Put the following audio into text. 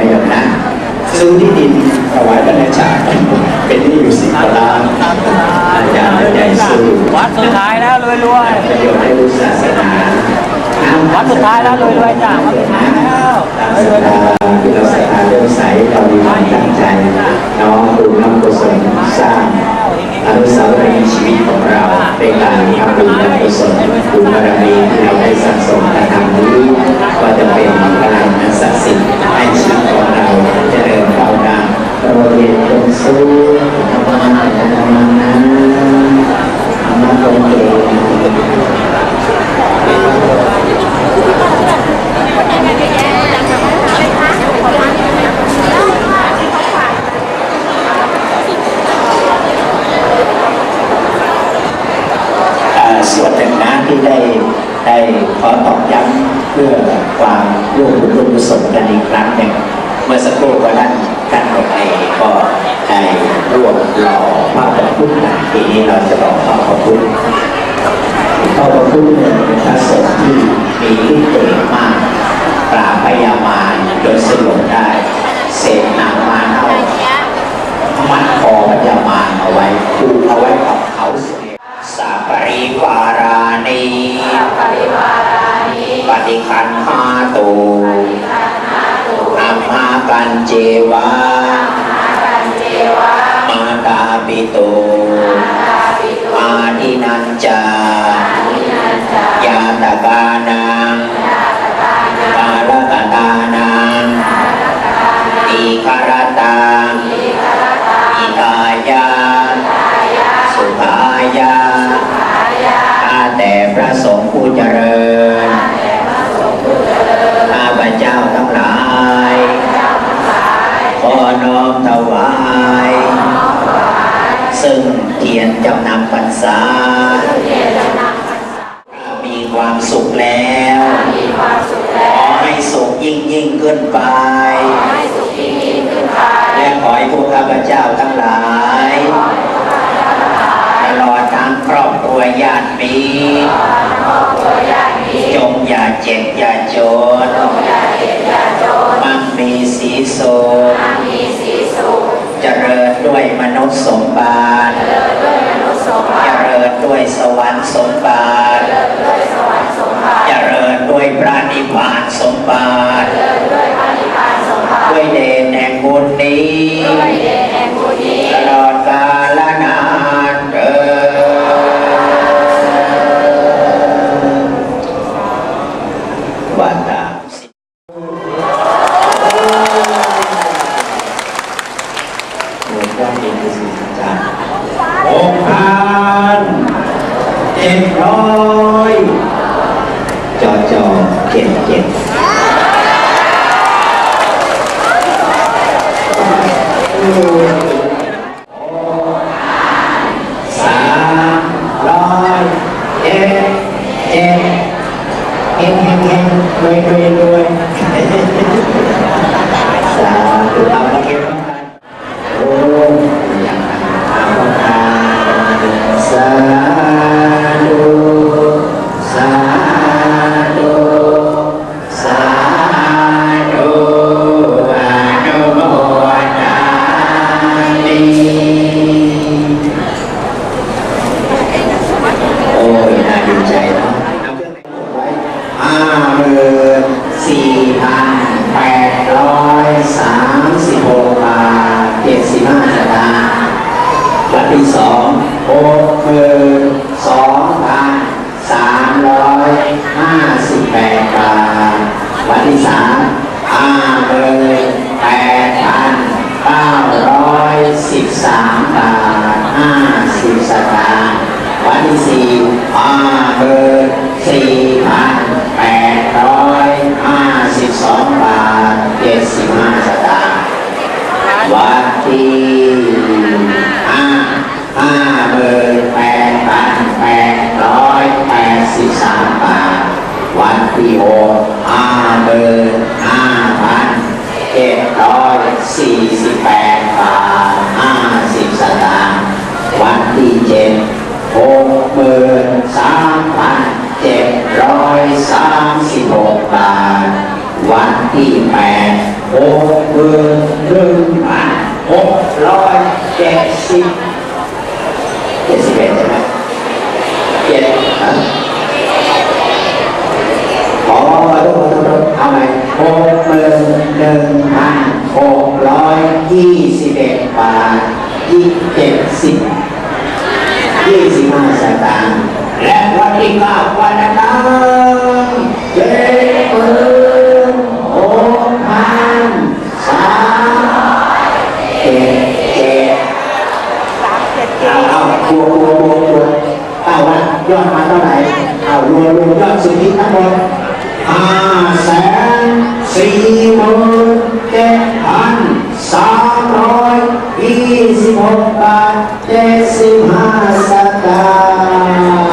นะโยมนะ ซื้อที่ดินถวายบรรณาจารย์เป็นที่อยู่สิบกว่าล้านอย่างย์ใหญ่สุดวัดสุดท้ายแล้วรวยรวยประโยชน์ให้ศาสนาวัดสุดท้ายแล้วรวยรวยจ้าวัดสุดท้ายแล้วรวยรวยที่เราศรัทธาเรื่องใสเรามีความตั้งใจน้อมบุญน้อมกุศลสร้างอนุสาวรีย์ชีวิตของเรา ศลกันอีกครั้งหนึ่งเมื่อสักครู่ก็ท่านท่านหมดเองก็ได้ร่วมหล่อพระประพุทธนะทีนี้เราจะหล่อพระประพุทธพระประพุทธเนี่ยเป็นพระสงฆ์ที่มีฤทธิ์เดชมาก ปราบพยามารโดยสลบได้ เสกนางมารเอามัดคอพยามารเอาไว้คูเอาไว้กับเขาเสียสาปริวารานีปฏิคันหาตูอา มากันเจวามาตาปิโต อาทินันจายาตกานังกาลกตานังอีคารตังอิตายา สุขายาข้าแต่พระสงฆ์ผู้เจริญข้าพเจ้าทั้ง ซึ่งเทียนจำนำพรรษา มีความสุขแล้ว ขอให้สุขยิ่งยิ่งขึ้นไป และขอให้พวกข้าพเจ้าทั้งหลายตลอดทั้งครอบครัวญาติมิตรจงอย่าเจ็บอย่าจนมั่งมีสีสุข ด้วยมนุษย์สมบัติเจริญด้วยสวรรค์สมบัติเจริญด้วยพระนิพพานสมบัติด้วยเดชแห่งบุญนี้ เจ็ดเจ็ดสามร้อยเจ็ดเจ็ดเฮงเฮงเฮงรวยรวยรวย วันที่สามห้าหมื่นแปดพันเก้าร้อยสิบสามบาทห้าสิบสตางค์วันที่สี่ห้าหมื่นสี่พันแปดร้อยห้าสิบสองบาทเจ็ดสิบห้าสตางค์วันที่ห้าห้าหมื่นแปดพันแปดร้อยแปดสิบสามบาท วันที่หกห้าหมื่นห้าพันเจ็ดร้อยสี่สิบแปดบาทห้าสิบสตางค์วันที่เจ็ดหกหมื่นสามพันเจ็ดร้อยสามสิบหกบาท วันที่แปดหกหมื่นหนึ่งพันหกร้อยเจ็ดสิบ งป้ายว่ายอดมาเท่าไหร่เอารวมรวมยอดสุทธิทั้งหมดห้าแสนสี่หมื่นเจ็ดพันสามร้อยยี่สิบหกบาทเจ็ดสิบห้าสตางค์